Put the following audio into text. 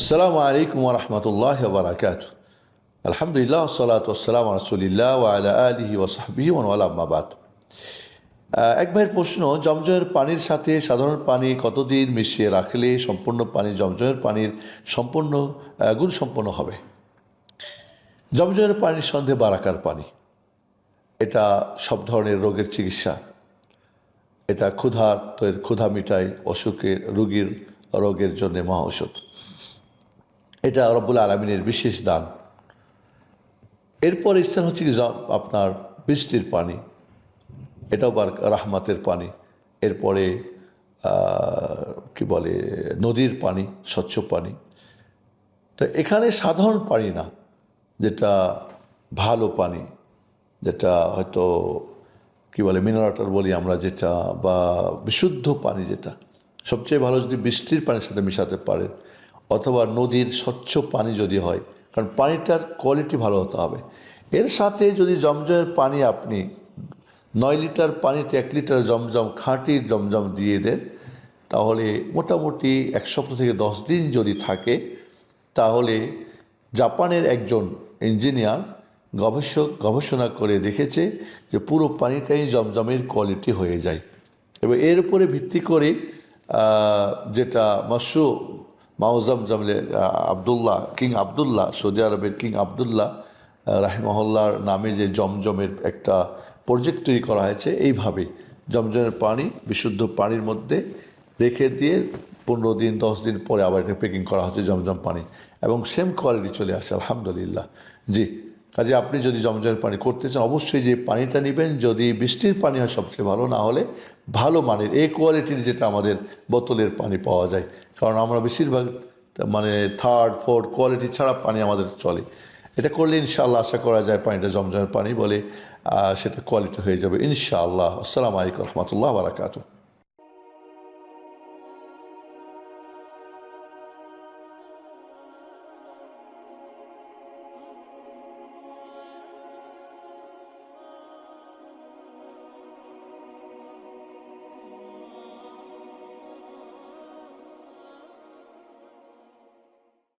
আসসালামু আলাইকুম রহমতুল্লাহ বারাকাত আলহামদুলিল্লাহ সালাত আসসালাম রসুলিল্লাহ ওয়ালা আলিহি ওসাহবিহি ওয়ালাম্মাবাদ এক ভাইয়ের প্রশ্ন জমজমের পানির সাথে সাধারণ পানি কতদিন মিশিয়ে রাখলে সম্পূর্ণ পানি জমজমের পানির সম্পূর্ণ গুণ সম্পন্ন হবে? জমজমের পানির সন্ধে বারাকার পানি। এটা সব ধরনের রোগের চিকিৎসা। এটা ক্ষুধা ক্ষুধা মিটায় অসুখের, রুগীর, রোগের জন্য মহা ঔষধ। এটা রব্বুল আলমিনের বিশেষ দান। এরপর স্থান হচ্ছে কি আপনার বৃষ্টির পানি, এটাও রাহমাতের পানি, এরপরে কি বলে, নদীর পানি, স্বচ্ছ পানি। তো এখানে সাধারণ পানি না, যেটা ভালো পানি, যেটা হয়তো, কি বলে মিনারেটর বলি আমরা যেটা, বা বিশুদ্ধ পানি যেটা, সবচেয়ে ভালো যদি বৃষ্টির পানির সাথে মিশাতে পারেন অথবা নদীর স্বচ্ছ পানি যদি হয়, কারণ পানিটার কোয়ালিটি ভালো হতে হবে। এর সাথে যদি জমজমের পানি আপনি নয় লিটার পানিতে এক লিটার জমজম, খাঁটি জমজম দিয়ে দেন, তাহলে মোটামুটি এক সপ্তাহ থেকে দশ দিন যদি থাকে, তাহলে জাপানের একজন ইঞ্জিনিয়ার গবেষক গবেষণা করে দেখেছে যে পুরো পানিটাই জমজমের কোয়ালিটি হয়ে যায়। এবার এর উপরে ভিত্তি করে যেটা মশু মাউজাম জামলে আবদুল্লাহ, কিং আবদুল্লাহ, সৌদি আরবের কিং আবদুল্লাহ রাহিমহল্লার নামে যে জমজমের একটা প্রজেক্ট তৈরি করা হয়েছে এইভাবে জমজমের পানি, বিশুদ্ধ পানির মধ্যে রেখে দিয়ে পনেরো দিন, দশ দিন পরে আবার এটা প্যাকিং করা হচ্ছে জমজম পানি এবং সেম কোয়ালিটি চলে আসে, আলহামদুলিল্লাহ। জি, কাজে আপনি যদি জমজমের পানি করতে চান, অবশ্যই যে পানিটা নেবেন, যদি বৃষ্টির পানি হয়, সবচেয়ে ভালো, না হলে ভালো মানের এ কোয়ালিটির যেটা আমাদের বোতলের পানি পাওয়া যায়। কারণ আমরা বেশিরভাগ মানে থার্ড ফোর্থ কোয়ালিটি ছাড়া পানি আমাদের চলে। এটা করলে ইনশাআল্লাহ আশা করা যায় পানিটা জমজমের পানি বলে সেটা কোয়ালিটি হয়ে যাবে। ইনশাআল্লাহ। আসসালামু আলাইকুম রহমতুল্লাহ বারাকাতু